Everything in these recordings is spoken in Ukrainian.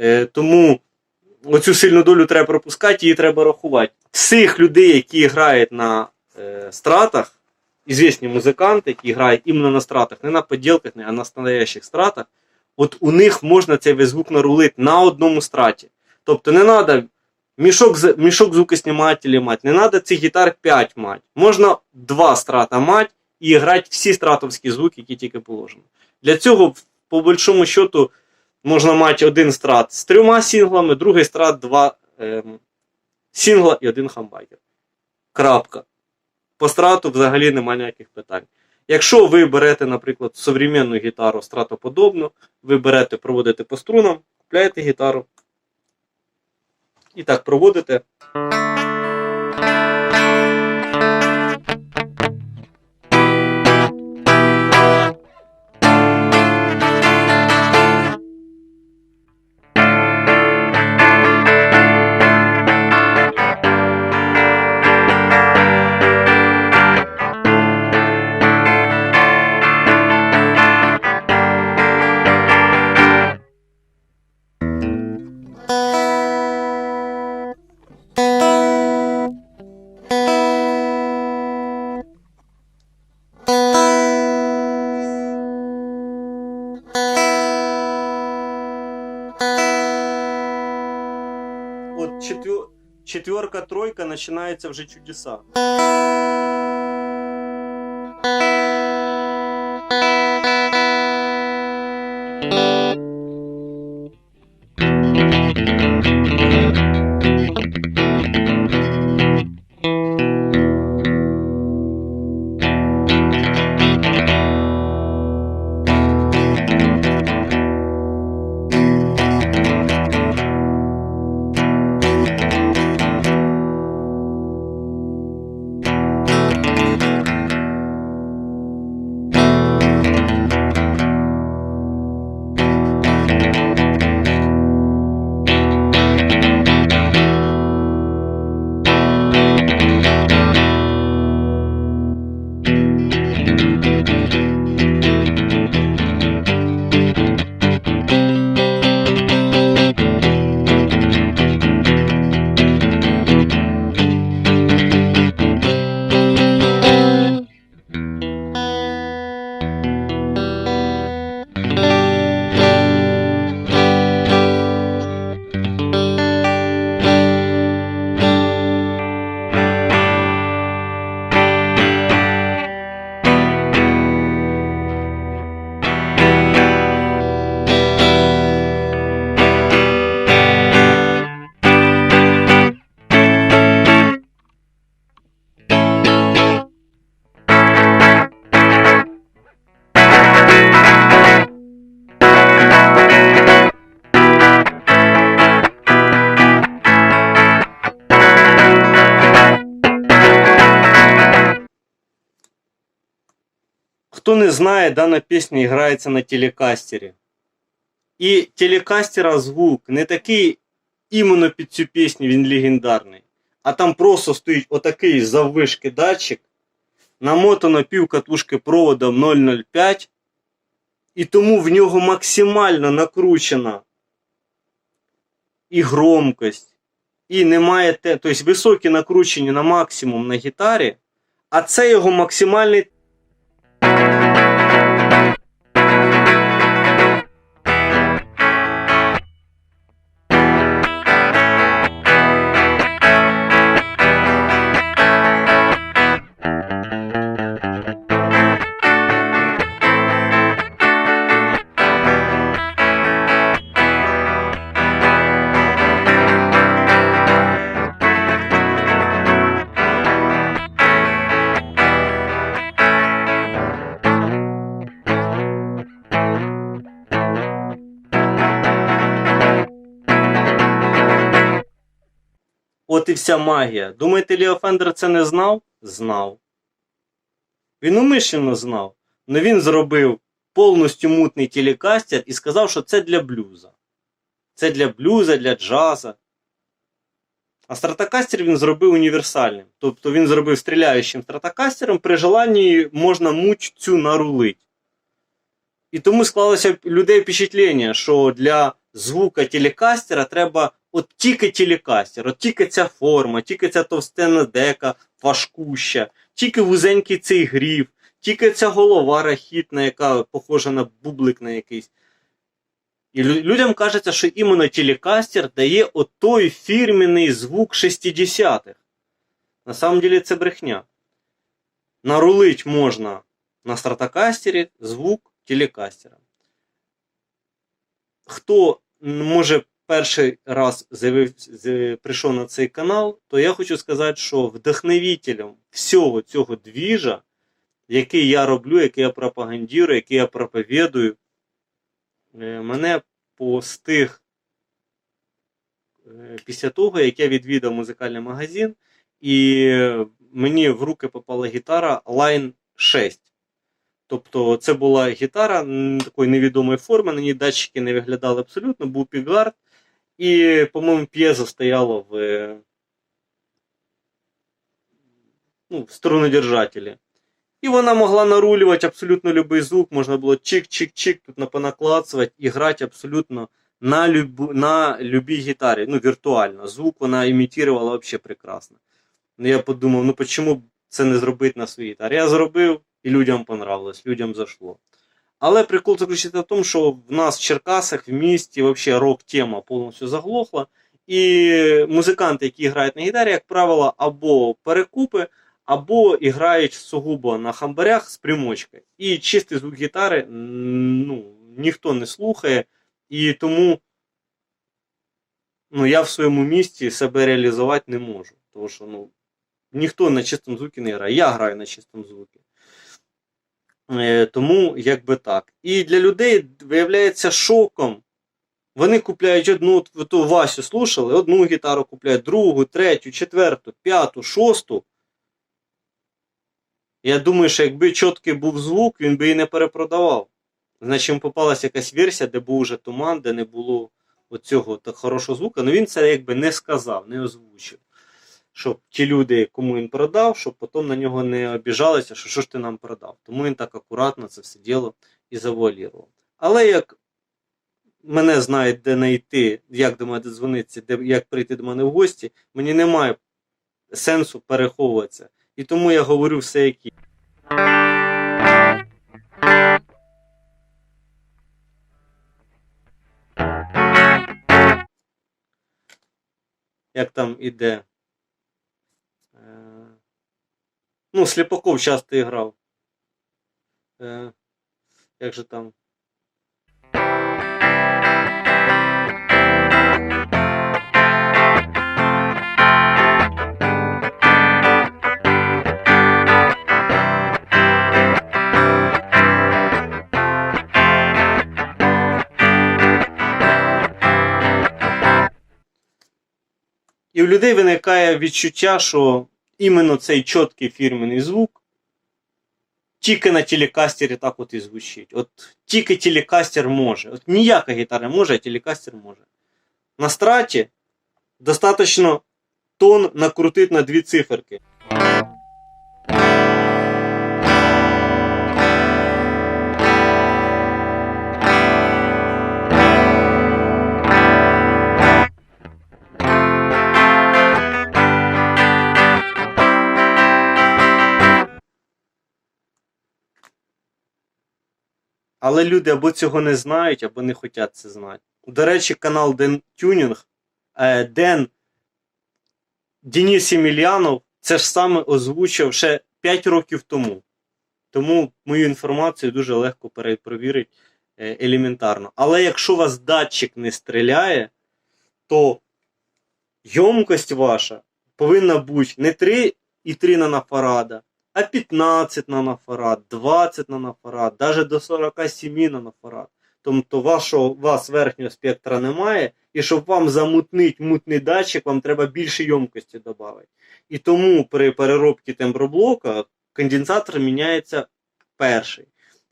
Е, тому оцю сильну долю треба пропускати, її треба рахувати. Всіх людей, які грають на е, стратах, ізвісні музиканти, які грають іменно на стратах, не на поділках, а на настоящих стратах, от у них можна цей весь звук нарулити на одному страті. Тобто не треба мішок, мішок звукоснімателів мати, не треба цих гітар 5 мати. Можна два страта мати і грати всі стратовські звуки, які тільки положено. Для цього, по большому счету, можна мати один страт з трьома сінглами, другий страт, два ем, сінгла і один хамбайкер. Крапка. По страту взагалі немає ніяких питань. Якщо ви берете, наприклад, современну гітару стратоподобну, ви берете, проводите по струнам, купляєте гітару. І так проводите. Четвер... четверка, тройка начинается вже чудеса. Хто не знає, дана пісня грається на телекастері. І телекастера звук не такий іменно під цю пісню, він легендарний. А там просто стоїть отакий заввишки датчик, намотано пів катушки проводом 005, і тому в нього максимально накручена і громкость, і немає те, тобто високі накручені на максимум на гітарі, а це його максимальний І вся магія. Думаєте, Ліо Фендер це не знав? Знав. Він умишлено знав. Но він зробив повністю мутний телекастер і сказав, що це для блюза. Це для блюза, для джаза. А стратокастер він зробив універсальним. Тобто він зробив стріляючим стратокастером, при желанні можна муть цю нарулить. І тому склалося людей впечатлення, що для звука телекастера треба от тільки телекастер, от тільки ця форма, тільки ця товстенна дека важкуща, тільки вузенький цей грів, тільки ця голова рахітна, яка похожа на бублик на якийсь. І лю- людям кажеться, що іменно телекастер дає отой фірменний звук 60-х. На самом деле це брехня. Нарулить можна на стратокастері звук телекастера. Хто може перший раз заявив, з- прийшов на цей канал, то я хочу сказати, що вдохновителем всього цього двіжа, який я роблю, який я пропагандирую, який я проповідую, е, мене постиг е, після того, як я відвідав музикальний магазин, і мені в руки попала гітара Line 6. Тобто це була гітара такої невідомої форми, на ній датчики не виглядали абсолютно, був пігард, і, по-моєму, п'єзо стояло в, ну, в струнодержателі. І вона могла нарулювати абсолютно будь-який звук, можна було чик-чик-чик тут напонаклацувати і грати абсолютно на, любу, на любій гітарі, ну, віртуально. Звук вона імітувала взагалі прекрасно. Ну, я подумав, ну чому це не зробити на своїй гітарі? Я зробив, і людям понравилось, людям зашло. Але прикол заключається в тому, що в нас в Черкасах, в місті, взагалі рок-тема повністю заглохла. І музиканти, які грають на гітарі, як правило, або перекупи, або грають сугубо на хамбарях з примочкою. І чистий звук гітари ну, ніхто не слухає. І тому ну, я в своєму місті себе реалізувати не можу. Тому що ну, ніхто на чистому звукі не грає. Я граю на чистому звукі. Е, тому якби так. І для людей виявляється шоком. Вони купляють одну, ви ту Васю слушали, одну гітару купляють, другу, третю, четверту, п'яту, шосту. Я думаю, що якби чіткий був звук, він би і не перепродавав. Значить, йому попалася якась версія, де був уже туман, де не було оцього так хорошого звука. але він це якби не сказав, не озвучив. Щоб ті люди, кому він продав, щоб потім на нього не обіжалися, що що ж ти нам продав. Тому він так акуратно це все діло і завуалірував. Але як мене знають, де знайти, як до мене дзвонитися, де, як прийти до мене в гості, мені немає сенсу переховуватися. І тому я говорю все, як є. Як там іде. Е, Ну, Сліпаков часто грав. Е, Як же там? І в людей виникає відчуття, що іменно цей чіткий фірменний звук тільки на телекастері так от і звучить. От тільки телекастер може. От ніяка гітара може, а телекастер може. На страті достатньо тон накрутити на дві циферки. Але люди або цього не знають, або не хочуть це знати. До речі, канал Ден Тюнінг, е, Ден Денис Ємельянов це ж саме озвучив ще 5 років тому. Тому мою інформацію дуже легко перепровірити е, елементарно. Але якщо вас датчик не стріляє, то йомкость ваша повинна бути не 3,3 нанофарада, а 15 нанофарад, 20 нанофарад, навіть до 47 нанофарад. Тобто вашого, вас верхнього спектра немає, і щоб вам замутнить мутний датчик, вам треба більше йомкості додати. І тому при переробці темброблока конденсатор міняється перший.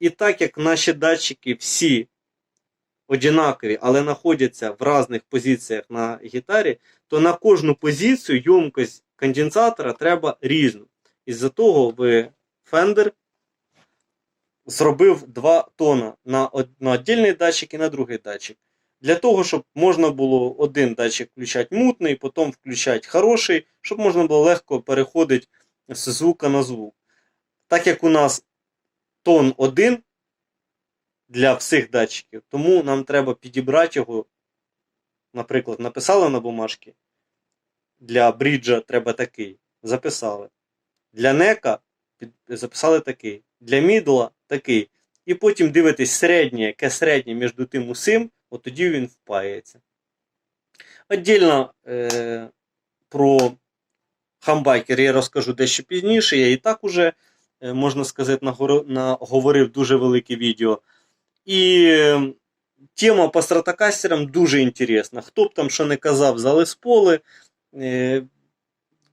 І так як наші датчики всі однакові, але знаходяться в різних позиціях на гітарі, то на кожну позицію йомкость конденсатора треба різну. Із-за того в Fender зробив два тона на, на віддільний датчик і на другий датчик. Для того, щоб можна було один датчик включати мутний, потім включати хороший, щоб можна було легко переходити з звука на звук. Так як у нас тон один для всіх датчиків, тому нам треба підібрати його. Наприклад, написали на бумажці. Для бріджа треба такий. Записали. Для нека записали такий. Для мідла такий. І потім дивитесь середнє, яке середнє між тим усім, от тоді він впається. Отдільно е, про хамбайкер я розкажу дещо пізніше. Я і так уже, е, можна сказати, наговорив дуже велике відео. І е, тема по стратокастерам дуже інтересна. Хто б там що не казав за лесполи, е,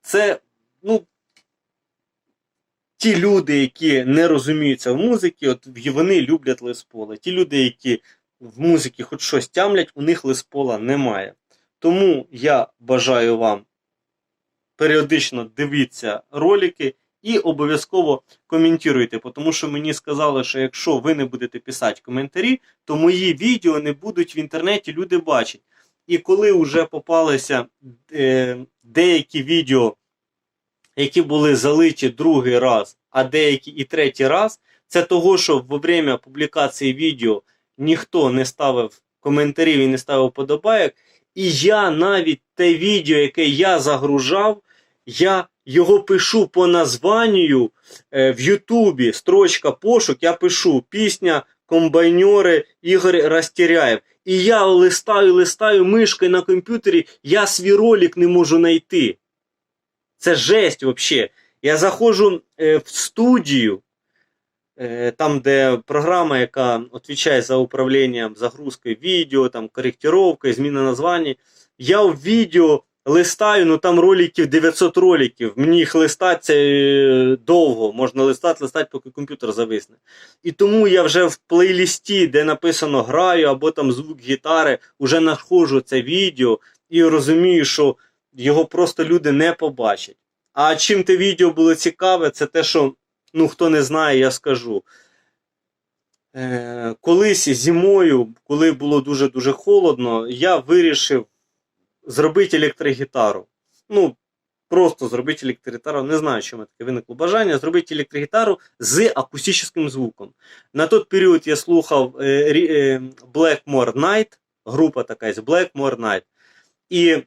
це, ну, ті люди, які не розуміються в музиці, от вони люблять лесполи. Ті люди, які в музиці хоч щось тямлять, у них леспола немає. Тому я бажаю вам періодично дивіться ролики і обов'язково коментуйте, тому що мені сказали, що якщо ви не будете писати коментарі, то мої відео не будуть в інтернеті люди бачать. І коли вже попалися е, деякі відео, які були залиті другий раз, а деякі і третій раз, це того, що во время публікації відео ніхто не ставив коментарів і не ставив подобайок. І я навіть те відео, яке я загружав, я його пишу по названню е, в Ютубі, строчка пошук, я пишу пісня комбайнери Ігор Растеряєв. І я листаю, листаю мишкою на комп'ютері, я свій ролик не можу знайти. Це жесть взагалі. Я заходжу е, в студію, е, там, де програма, яка відповідає за управлінням загрузкою відео, там, коректировкою, зміна названня. Я в відео листаю, ну там роликів 900 роликів. Мені їх листати е, довго. Можна листати, листати, поки комп'ютер зависне. І тому я вже в плейлісті, де написано граю, або там звук гітари, вже знаходжу це відео і розумію, що його просто люди не побачать. А чим те відео було цікаве, це те, що ну хто не знає, я скажу. Е, колись зимою, коли було дуже-дуже холодно, я вирішив зробити електрогітару. Ну, просто зробити електрогітару. Не знаю, чому таке виникло бажання. Зробити електрогітару з акустичним звуком. На той період я слухав е, е, Blackmore Night, група така є Blackmore Night. І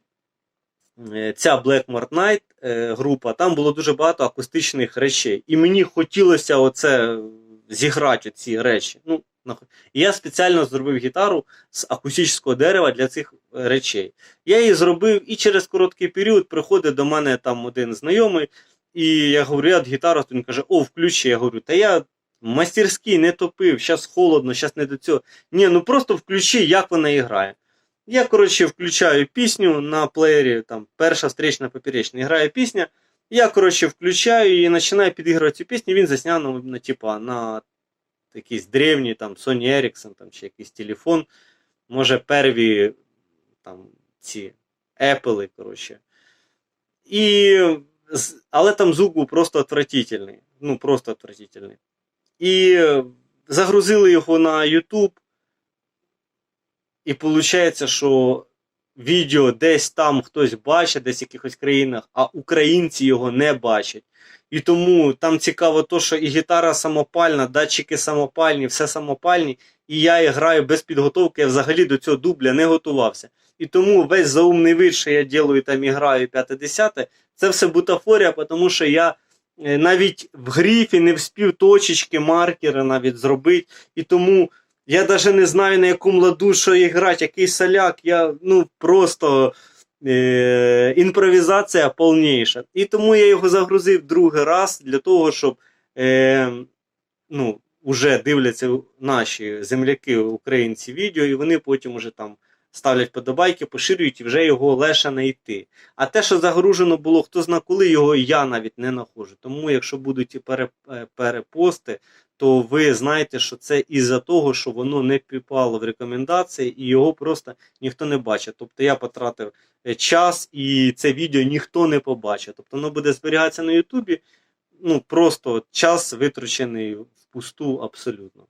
ця Blackmore Night е, група, там було дуже багато акустичних речей. І мені хотілося оце зіграти ці речі. Ну, і я спеціально зробив гітару з акустичного дерева для цих е, речей. Я її зробив, і через короткий період приходить до мене там один знайомий, і я говорю, я гітару, він каже, о, включи. Я говорю, та я мастерський не топив, зараз холодно, зараз не до цього. Ні, ну просто включи, як вона грає. Я, коротше, включаю пісню на плеєрі, там перша встречна поперечна, грає пісня. Я, коротше, включаю і починаю підігрувати цю пісню. Він засняв на, на, типа, на якийсь древній там Sony Ericsson там, чи якийсь телефон. Може, перві там, ці Apple, коротше. І, але там звук був просто отвратительний. Ну, просто отвратительний. І загрузили його на YouTube. І виходить, що відео десь там хтось бачить, десь в якихось країнах, а українці його не бачать. І тому там цікаво то, що і гітара самопальна, датчики самопальні, все самопальні. І я і граю без підготовки, я взагалі до цього дубля не готувався. І тому весь заумний вид, що я ділаю там і граю 5-10, це все бутафорія, тому що я е, навіть в гріфі не вспів точечки, маркери навіть зробити. І тому я навіть не знаю, на якому ладу що грати, який соляк. Я ну просто е, імпровізація повніша. І тому я його загрузив другий раз для того, щоб е, ну, уже дивляться наші земляки, українці відео, і вони потім уже там ставлять подобайки, поширюють і вже його легше знайти. А те, що загружено було, хто зна коли, його я навіть не знаходжу. Тому, якщо будуть і е, перепости, то ви знаєте, що це із-за того, що воно не попало в рекомендації і його просто ніхто не бачить. Тобто я потратив е, час і це відео ніхто не побачить. Тобто воно буде зберігатися на Ютубі. Ну просто час витрачений впусту абсолютно.